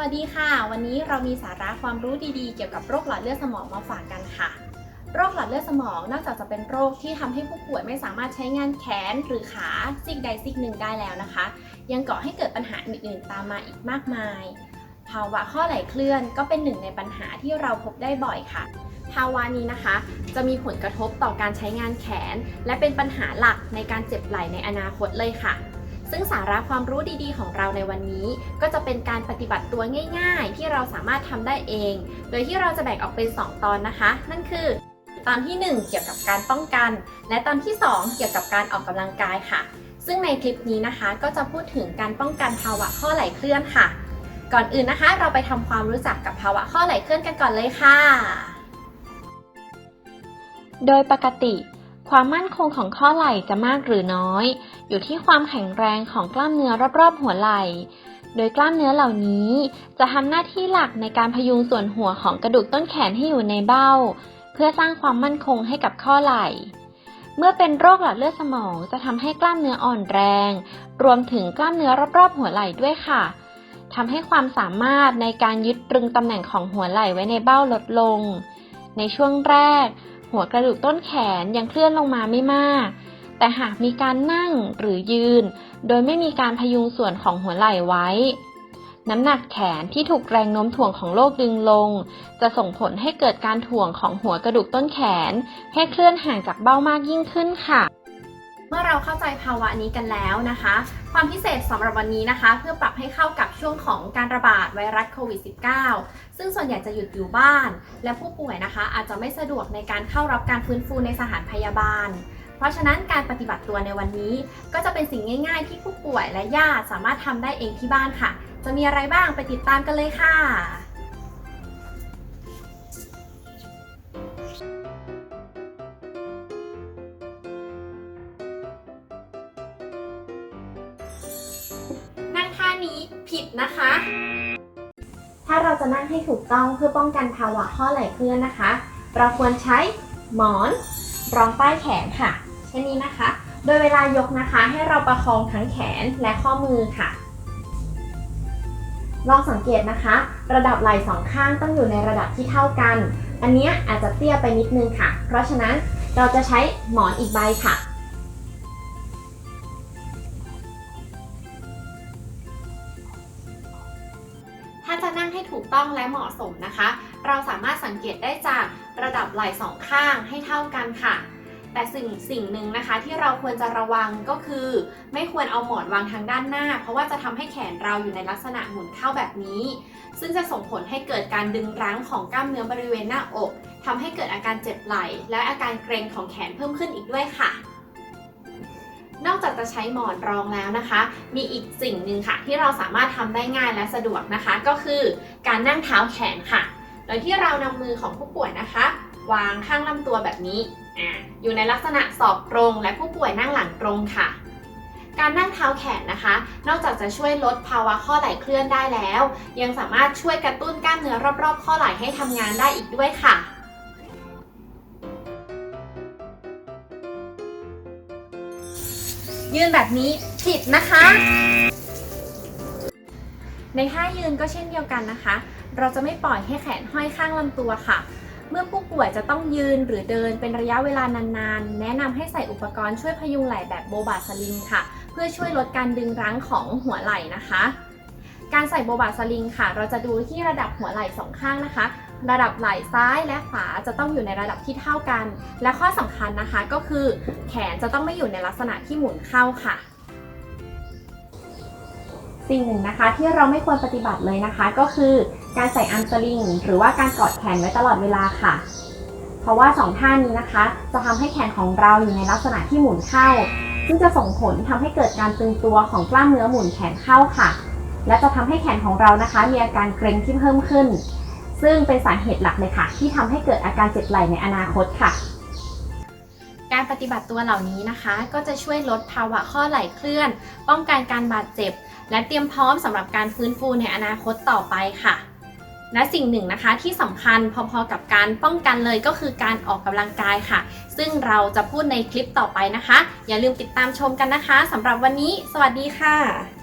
วัสดีค่ะ วันนี้เรามีสาระความรู้ดีๆ เกี่ยวกับโรคหลอดเลือดสมองมาฝากกันค่ะ โรคหลอดเลือดสมองนอกจากจะเป็นโรคที่ทำให้ผู้ป่วยไม่สามารถใช้งานแขนหรือขาซีกใดซีกหนึ่งได้แล้วนะคะ ยังก่อให้เกิดปัญหาอื่นๆ ตามมาอีกมากมาย ภาวะข้อไหลเคลื่อนก็เป็นหนึ่งในปัญหาที่เราพบได้บ่อยค่ะ ภาวะนี้นะคะ จะมีผลกระทบต่อการใช้งานแขน และเป็นปัญหาหลักในการเจ็บไหล่ในอนาคตเลยค่ะ ซึ่งสาระความรู้ดีๆ ของเราในวันนี้ ก็จะเป็นการปฏิบัติตัวง่ายๆ ที่เราสามารถทำได้เอง โดยที่เราจะแบ่งออกเป็น 2 ตอนนะคะ นั่นคือ ตอนที่ 1 เกี่ยวกับการป้องกัน และตอนที่ 2 เกี่ยวกับการออกกำลังกายค่ะ ซึ่งในคลิปนี้นะคะก็จะพูดถึงการป้องกันภาวะข้อไหล่เคลื่อนค่ะ ก่อนอื่นนะคะ เราไปทำความรู้จักกับภาวะข้อไหล่เคลื่อนกันก่อนเลยค่ะ โดยปกติความมั่นคงของข้อไหล่จะมากหรือน้อย อยู่ที่ความแข็งแรงของกล้ามเนื้อรอบๆ หัวไหล่ โดยกล้ามเนื้อเหล่านี้จะทำหน้าที่หลักในการพยุงส่วนหัวของกระดูกต้นแขนให้อยู่ในเบ้า เพื่อสร้างความมั่นคงให้กับข้อไหล่ เมื่อเป็นโรคหลอดเลือดสมองจะทำให้กล้ามเนื้ออ่อนแรง รวมถึงกล้ามเนื้อรอบๆ หัวไหล่ด้วยค่ะทำให้ความสามารถในการยึดตรึงตำแหน่งของหัวไหล่ไว้ในเบ้าลดลง ในช่วงแรก หัวกระดูกต้นแขนยังเคลื่อนลงมาไม่มาก แต่หากมีการนั่งหรือยืน โดยไม่มีการพยุงส่วนของหัวไหล่ไว้ น้ำหนักแขนที่ถูกแรงโน้มถ่วงของโลกดึงลง จะส่งผลให้เกิดการถ่วงของหัวกระดูกต้นแขน ให้เคลื่อนห่างจากเบ้ามากยิ่งขึ้นค่ะเมื่อเราเข้าใจภาวะนี้กันแล้วนะคะ ความพิเศษสำหรับวันนี้นะคะ เพื่อปรับให้เข้ากับช่วงของการระบาดไวรัสโควิด -19 ซึ่งส่วนใหญ่จะหยุดอยู่บ้าน และผู้ป่วยนะคะ อาจจะไม่สะดวกในการเข้ารับการฟื้นฟูในสถานพยาบาล เพราะฉะนั้นการปฏิบัติตัวในวันนี้ ก็จะเป็นสิ่งง่าย ๆ ที่ผู้ป่วยและญาติสามารถทำได้เองที่บ้านค่ะ จะมีอะไรบ้างไปติดตามกันเลยค่ะนั่งท่านี้ผิดนะคะ ถ้าเราจะนั่งให้ถูกต้องเพื่อป้องกันภาวะข้อไหล่เคลื่อนนะคะ เราควรใช้หมอน รองใต้แขนค่ะ เช่นนี้นะคะ โดยเวลายกนะคะให้เราประคองทั้งแขนและข้อมือค่ะ ลองสังเกตนะคะ ระดับไหล่สองข้างต้องอยู่ในระดับที่เท่ากัน อันนี้อาจจะเตี้ยไปนิดนึงค่ะ เพราะฉะนั้นเราจะใช้หมอนอีกใบค่ะถ้าจะนั่งให้ถูกต้องและเหมาะสมนะคะ เราสามารถสังเกตได้จากระดับไหล่สองข้างให้เท่ากันค่ะ แต่สิ่งสิ่งหนึ่งนะคะที่เราควรจะระวังก็คือ ไม่ควรเอาหมอนวางทางด้านหน้า เพราะว่าจะทำให้แขนเราอยู่ในลักษณะหมุนเข้าแบบนี้ ซึ่งจะส่งผลให้เกิดการดึงรั้งของกล้ามเนื้อบริเวณหน้าอกทำให้เกิดอาการเจ็บไหล่ และอาการเกร็งของแขนเพิ่มขึ้นอีกด้วยค่ะนอกจากจะใช้หมอนรองแล้วนะคะ มีอีกสิ่งหนึ่งค่ะ ที่เราสามารถทำได้ง่ายและสะดวกนะคะ ก็คือการนั่งเท้าแขนค่ะ โดยที่เรานำมือของผู้ป่วยนะคะ วางข้างลำตัวแบบนี้อ่า อยู่ในลักษณะศอกตรง และผู้ป่วยนั่งหลังตรงค่ะ การนั่งเท้าแขนนะคะ นอกจากจะช่วยลดภาวะข้อไหล่เคลื่อนได้แล้ว ยังสามารถช่วยกระตุ้นกล้ามเนื้อรอบๆ ข้อไหล่ให้ทำงานได้อีกด้วยค่ะยืนแบบนี้ผิดนะคะ ในท่ายืนก็เช่นเดียวกันนะคะ เราจะไม่ปล่อยให้แขนห้อยข้างลำตัวค่ะ เมื่อผู้ป่วยจะต้องยืนหรือเดินเป็นระยะเวลานานๆ แนะนำให้ใส่อุปกรณ์ช่วยพยุงไหล่แบบโบบาสลิงค่ะ เพื่อช่วยลดการดึงรั้งของหัวไหล่นะคะ การใส่โบบาสลิงค่ะ เราจะดูที่ระดับหัวไหล่สองข้างนะคะ ระดับไหล่ซ้ายและขวาจะต้องอยู่ในระดับที่เท่ากัน และข้อสำคัญนะคะก็คือ แขนจะต้องไม่อยู่ในลักษณะที่หมุนเข้าค่ะสิ่งหนึ่งนะคะที่เราไม่ควรปฏิบัติเลยนะคะก็คือ การใส่อัมสลิงหรือว่าการกอดแขนไว้ตลอดเวลาค่ะ เพราะว่าสองท่านี้นะคะ จะทำให้แขนของเราอยู่ในลักษณะที่หมุนเข้า ซึ่งจะส่งผลทำให้เกิดการตึงตัวของกล้ามเนื้อหมุนแขนเข้าค่ะ และจะทำให้แขนของเรานะคะ มีอาการเกร็งที่เพิ่มขึ้น ซึ่งเป็นสาเหตุหลักเลยค่ะ ที่ทำให้เกิดอาการเจ็บไหล่ในอนาคตค่ะการปฏิบัติตัวเหล่านี้นะคะ ก็จะช่วยลดภาวะข้อไหล่เคลื่อน ป้องกันการบาดเจ็บ และเตรียมพร้อมสำหรับการฟื้นฟูในอนาคตต่อไปค่ะ และสิ่งหนึ่งนะคะที่สำคัญพอๆกับการป้องกันเลยก็คือการออกกำลังกายค่ะ ซึ่งเราจะพูดในคลิปต่อไปนะคะ อย่าลืมติดตามชมกันนะคะสำหรับวันนี้ สวัสดีค่ะ